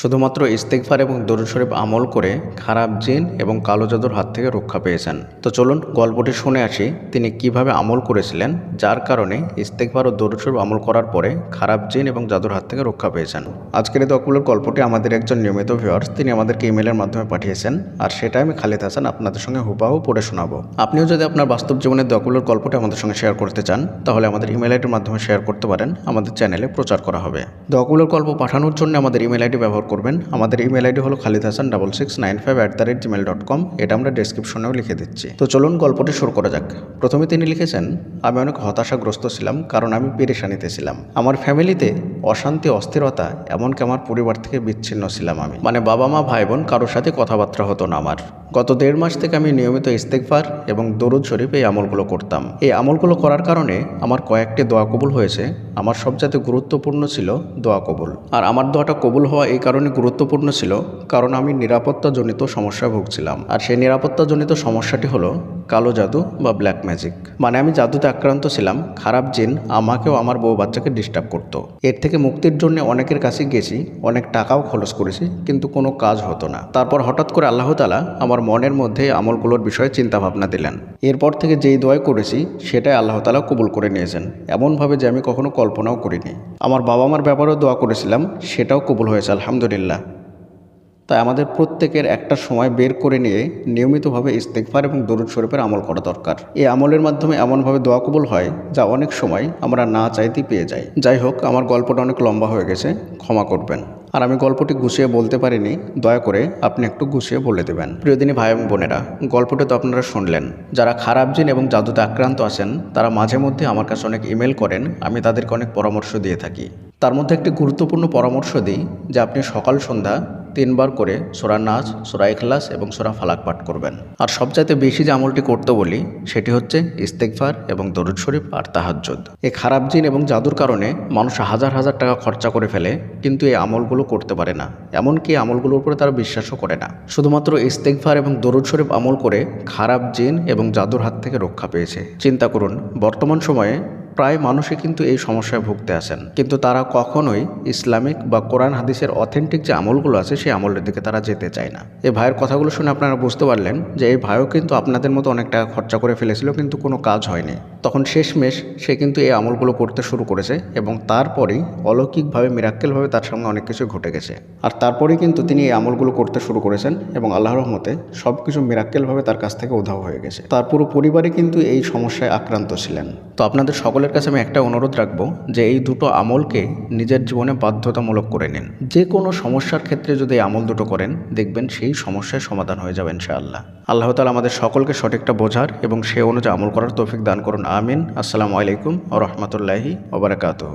শুধুমাত্র ইস্তেকফার এবং দরুদ শরীফ আমল করে খারাপ জিন এবং কালো জাদুর হাত থেকে রক্ষা পেয়েছেন। তো চলুন গল্পটি শুনে আসি, তিনি কীভাবে আমল করেছিলেন, যার কারণে ইস্তেকফার ও দরুদ শরীফ আমল করার পরে খারাপ জিন এবং জাদুর হাত থেকে রক্ষা পেয়েছেন। আজকের এই দকুলের গল্পটি আমাদের একজন নিয়মিত ভিউয়ার্স তিনি আমাদেরকে ইমেলের মাধ্যমে পাঠিয়েছেন, আর সেটা আমি খালিদ হাসান আপনাদের সঙ্গে হুবাহু পড়ে শোনাবো। আপনিও যদি আপনার বাস্তব জীবনের দকুলের গল্পটি আমাদের সঙ্গে শেয়ার করতে চান, তাহলে আমাদের ইমেল আইডির মাধ্যমে শেয়ার করতে পারেন, আমাদের চ্যানেলে প্রচার করা হবে। দকুলের গল্প পাঠানোর জন্য আমাদের ইমেল আইডি ব্যবহার করবেন। আমাদের ইমেল আইডি হলো Khalid Hasan double six nine five at the rate Gmail dot com এটা আমরা ডেসক্রিপশনেও লিখে দিচ্ছি। তো চলুন গল্পটি শুরু করা যাক। প্রথমে তিনি লিখেছেন, আমি অনেক হতাশাগ্রস্ত ছিলাম, কারণ আমি পেরেশানিতে ছিলাম। আমার ফ্যামিলিতে অশান্তি, অস্থিরতা, এমনকি আমার পরিবার থেকে বিচ্ছিন্ন ছিলাম আমি। মানে বাবা মা ভাই বোন কারোর সাথে কথাবার্তা হতো না আমার। গত দেড় মাস থেকে আমি নিয়মিত ইস্তেকফার এবং দরুদ শরীফ এই আমলগুলো করতাম। এই আমলগুলো করার কারণে আমার কয়েকটি দোয়া কবুল হয়েছে। আমার সবচাইতে গুরুত্বপূর্ণ ছিল দোয়া কবুল। আর আমার দোয়াটা কবুল হওয়া এই কারণে গুরুত্বপূর্ণ ছিল কারণ আমি নিরাপত্তাজনিত সমস্যায় ভুগছিলাম। আর সেই নিরাপত্তাজনিত সমস্যাটি হলো কালো জাদু বা ব্ল্যাক ম্যাজিক মানে আমি জাদুতে আক্রান্ত ছিলাম, খারাপ জিন আমাকেও আমার বউ বাচ্চাকে ডিস্টার্ব করতো। এর থেকে মুক্তির জন্য অনেকের কাছে গেছি, অনেক টাকাও খরচ করেছি, কিন্তু কোনো কাজ হতো না। তারপর হঠাৎ করে আল্লাহ তালা আমার মনের মধ্যে আমলগুলোর বিষয়ে চিন্তা ভাবনা দিলেন। এরপর থেকে যেই দোয়াই করেছি, সেটাই আল্লাহ তালা কবুল করে নিয়েছেন। এমনভাবে যে আমি কখনো কল্পনাও করিনি। আমার বাবা মার ব্যাপারেও দোয়া করেছিলাম, সেটাও কবুল হয়েছে, আলহামদুলিল্লাহ। তাই আমাদের প্রত্যেকের একটা সময় বের করে নিয়ে নিয়মিতভাবে ইস্তেকফার এবং দরুদ শরীফের আমল করা দরকার। এই আমলের মাধ্যমে এমনভাবে দোয়া কবুল হয় যা অনেক সময় আমরা না চাইতেই পেয়ে যাই। যাই হোক, আমার গল্পটা অনেক লম্বা হয়ে গেছে, ক্ষমা করবেন। আর আমি গল্পটি গুছিয়ে বলতে পারিনি, দয়া করে আপনি একটু গুছিয়ে বলে দেবেন। প্রিয়দিনী ভাই এবং বোনেরা, গল্পটি তো আপনারা শুনলেন। যারা খারাপ জিন এবং জাদুতে আক্রান্ত আছেন, তারা মাঝে মধ্যে আমার কাছে অনেক ইমেল করেন, আমি তাদেরকে অনেক পরামর্শ দিয়ে থাকি। তার মধ্যে একটি গুরুত্বপূর্ণ পরামর্শ দিই যে আপনি সকাল সন্ধ্যা তিনবার করে সোরা নাচ সোরা এখলাস এবং সোরা ফালাক পাঠ করবেন। আর সবচাইতে বেশি যে আমলটি করতে বলি, সেটি হচ্ছে ইস্তেকফার এবং দরুদ শরীফ আর তাহাজ্জুদ। এই খারাপ জিন এবং জাদুর কারণে মানুষ হাজার হাজার টাকা খরচা করে ফেলে, কিন্তু এই আমলগুলো করতে পারে না। এমনকি আমলগুলোর উপরে তারা বিশ্বাসও করে না। শুধুমাত্র ইস্তেকফার এবং দরুদ শরীফ আমল করে খারাপ জিন এবং জাদুর হাত থেকে রক্ষা পেয়েছে। চিন্তা করুন, বর্তমান সময়ে প্রায় মানুষই কিন্তু এই সমস্যায় ভুগতে আসেন। কিন্তু তারা কখনোই ইসলামিক বা কোরআন হাদিসের অথেন্টিক যে আমলগুলো আছে, সেই আমলের দিকে তারা যেতে চায় না। এই ভাইয়ের কথাগুলো শুনে আপনারা বুঝতে পারলেন যে এই ভাইও কিন্তু আপনাদের মতো অনেক টাকা খরচা করে ফেলেছিল, কিন্তু কোনো কাজ হয়নি। তখন শেষমেশ সে কিন্তু এই আমলগুলো করতে শুরু করেছে এবং তারপরেই অলৌকিকভাবে মিরাক্কেলভাবে তার সঙ্গে অনেক কিছু ঘটে গেছে। আর তারপরেই কিন্তু তিনি এই আমলগুলো করতে শুরু করেছেন এবং আল্লাহর রহমতে সব কিছু মিরাক্কেলভাবে তার কাছ থেকে উধাও হয়ে গেছে। তার পুরো পরিবারই কিন্তু এই সমস্যায় আক্রান্ত ছিলেন। তো আপনাদের সকলের কাছে আমি একটা অনুরোধ রাখব যে এই দুটো আমলকে নিজের জীবনে বাধ্যতামূলক করে নিন। যে কোনো সমস্যার ক্ষেত্রে যদি এই আমল দুটো করেন, দেখবেন সেই সমস্যার সমাধান হয়ে যাবেন ইনশাআল্লাহ। আল্লাহ তালা আমাদের সকলকে সঠিকটা বোঝার এবং সে অনুযায়ী আমল করার তৌফিক দান করুন। আমিন। আসসালামু আলাইকুম ও রহমতুল্লাহি ওবরাকাতহ